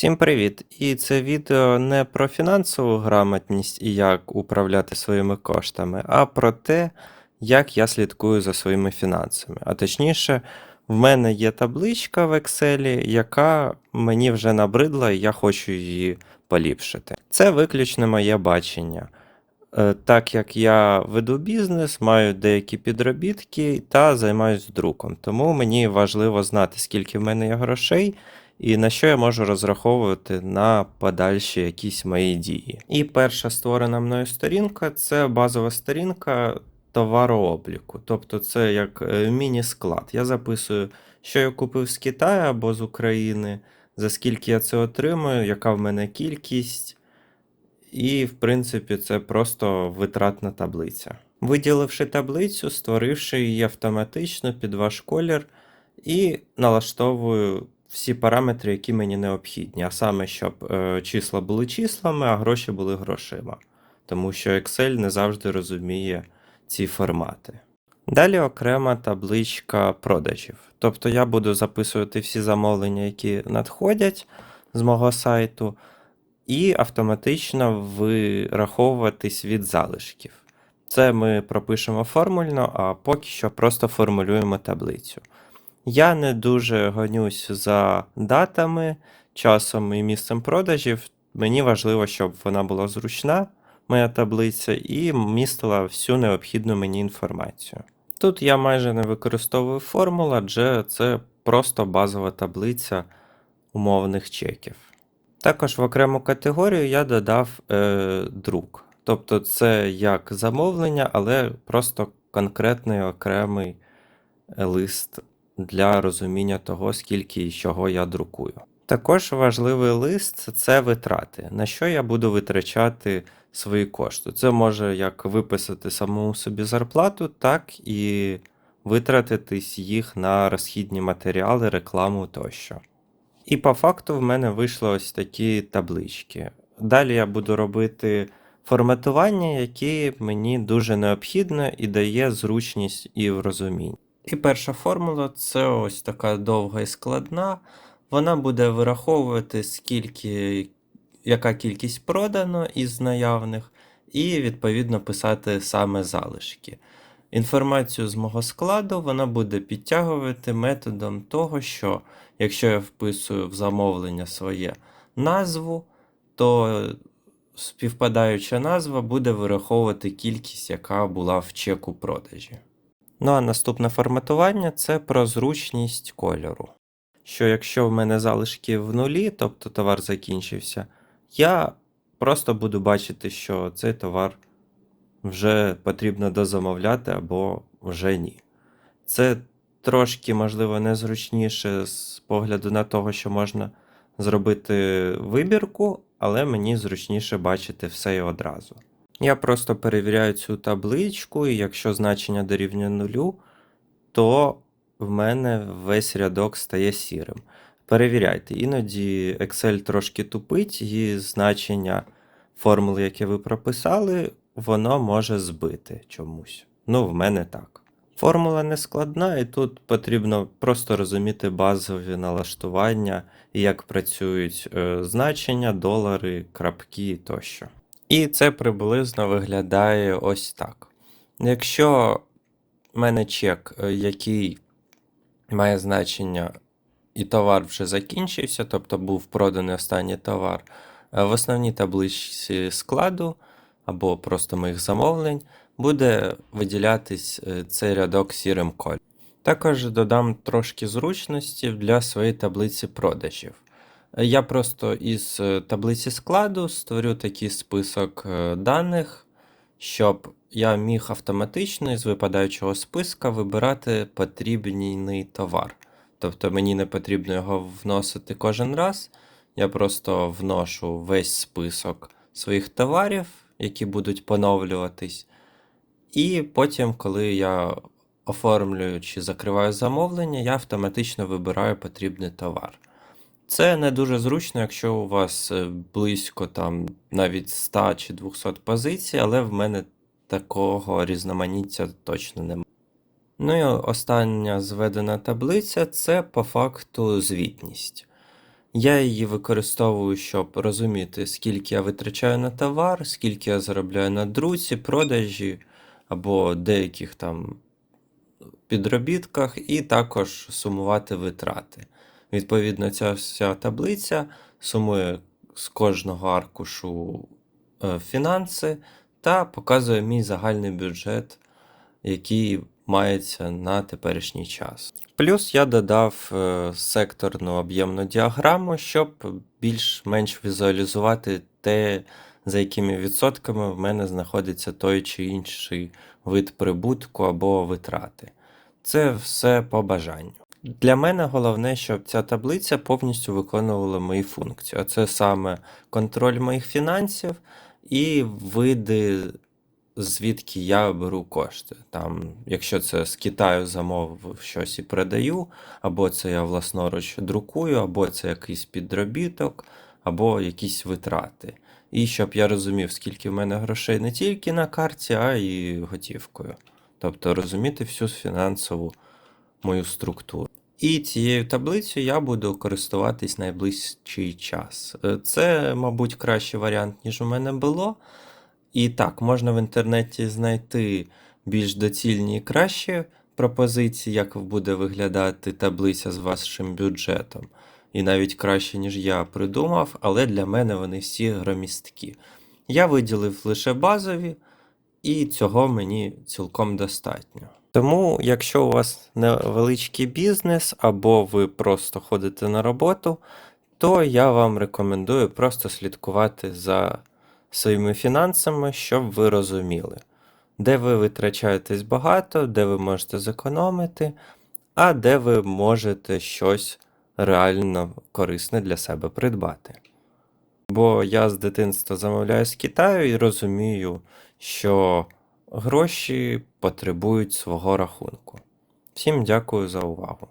Всім привіт! І це відео не про фінансову грамотність і як управляти своїми коштами, а про те, як я слідкую за своїми фінансами. А точніше, в мене є табличка в Excel, яка мені вже набридла, і я хочу її поліпшити. Це виключно моє бачення. Е, Так як я веду бізнес, маю деякі підробітки та займаюся друком. Тому мені важливо знати, скільки в мене є грошей і на що я можу розраховувати на подальші якісь мої дії. І перша створена мною сторінка це базова сторінка товарообліку. Тобто це як е, міні-склад. Я записую, що я купив з Китаю або з України, за скільки я це отримую, яка в мене кількість. І, в принципі, це просто витратна таблиця. Виділивши таблицю, створивши її автоматично під ваш колір, і налаштовую всі параметри, які мені необхідні. А саме, щоб е, числа були числами, а гроші були грошима. Тому що Excel не завжди розуміє ці формати. Далі окрема табличка продажів. Тобто я буду записувати всі замовлення, які надходять з мого сайту, і автоматично вираховуватись від залишків. Це ми пропишемо формульно, а поки що просто формулюємо таблицю. Я не дуже гонюсь за датами, часом і місцем продажів. Мені важливо, щоб вона була зручна, моя таблиця, і містила всю необхідну мені інформацію. Тут я майже не використовую формул, адже це просто базова таблиця умовних чеків. Також в окрему категорію я додав е, друк. Тобто це як замовлення, але просто конкретний окремий е, лист для розуміння того, скільки і чого я друкую. Також важливий лист це витрати, на що я буду витрачати свої кошти. Це може як виписати самому собі зарплату, так і витратитись їх на розхідні матеріали, рекламу тощо. І по факту в мене вийшли ось такі таблички. Далі я буду робити форматування, яке мені дуже необхідне і дає зручність і в розумінні. І перша формула це ось така довга і складна. Вона буде вираховувати, скільки, яка кількість продано із наявних, і відповідно писати саме залишки. Інформацію з мого складу вона буде підтягувати методом того, що якщо я вписую в замовлення своє назву, то співпадаюча назва буде вираховувати кількість, яка була в чеку продажі. Ну а наступне форматування це про зручність кольору. Що якщо в мене залишки в нулі, тобто товар закінчився, я просто буду бачити, що цей товар вже потрібно дозамовляти або вже ні. Це трошки, можливо, незручніше з погляду на того, що можна зробити вибірку, але мені зручніше бачити все і одразу. Я просто перевіряю цю табличку, і якщо значення дорівнює нулю, то в мене весь рядок стає сірим. Перевіряйте, іноді Excel трошки тупить, і значення формули, яке ви прописали, воно може збити чомусь. Ну, в мене так. Формула не складна, і тут потрібно просто розуміти базові налаштування як працюють е, значення, долари, крапки тощо. І це приблизно виглядає ось так. Якщо в мене чек, е, який має значення, і товар вже закінчився, тобто був проданий останній товар, е, в основній табличці складу або просто моїх замовлень буде виділятись е, цей рядок сірим кольором. Також додам трошки зручності для своєї таблиці продажів. Я просто із е, таблиці складу створю такий список е, даних, щоб я міг автоматично із випадаючого списка вибирати потрібний товар. Тобто мені не потрібно його вносити кожен раз. Я просто вношу весь список своїх товарів, які будуть поновлюватись. І потім, коли я оформлюю чи закриваю замовлення, я автоматично вибираю потрібний товар. Це не дуже зручно, якщо у вас е, близько там навіть 100 чи 200 позицій, але в мене такого різноманіття точно немає. Ну і остання зведена таблиця це по факту звітність. Я її використовую, щоб розуміти, скільки я витрачаю на товар, скільки я заробляю на друці, продажі або деяких там підробітках, і також сумувати витрати. Відповідно, ця вся таблиця сумує з кожного аркушу е, фінанси та показує мій загальний бюджет, який мається на теперішній час. Плюс я додав е, секторну об'ємну діаграму, щоб більш-менш візуалізувати те, за якими відсотками в мене знаходиться той чи інший вид прибутку або витрати. Це все по бажанню. Для мене головне, щоб ця таблиця повністю виконувала мої функції. А це саме контроль моїх фінансів і види, звідки я беру кошти. Там, якщо це з Китаю замовив щось і продаю, або це я власноруч друкую, або це якийсь підробіток, або якісь витрати. І щоб я розумів, скільки в мене грошей не тільки на карті, а й готівкою. Тобто розуміти всю фінансову мою структуру. І цією таблицею я буду користуватись найближчий час. Е, Це, мабуть, кращий варіант, ніж у мене було. І так, можна в інтернеті знайти більш доцільні і кращі пропозиції, як буде виглядати таблиця з вашим бюджетом. І навіть краще, ніж я придумав, але для мене вони всі громісткі. Я виділив лише базові, і цього мені цілком достатньо. Тому, якщо у вас невеличкий бізнес, або ви просто ходите на роботу, то я вам рекомендую просто слідкувати за своїми фінансами, щоб ви розуміли, де ви витрачаєтесь багато, де ви можете зекономити, а де ви можете щось реально корисне для себе придбати. Бо я з дитинства замовляю з Китаю і розумію, що гроші потребують свого рахунку. Всім дякую за увагу.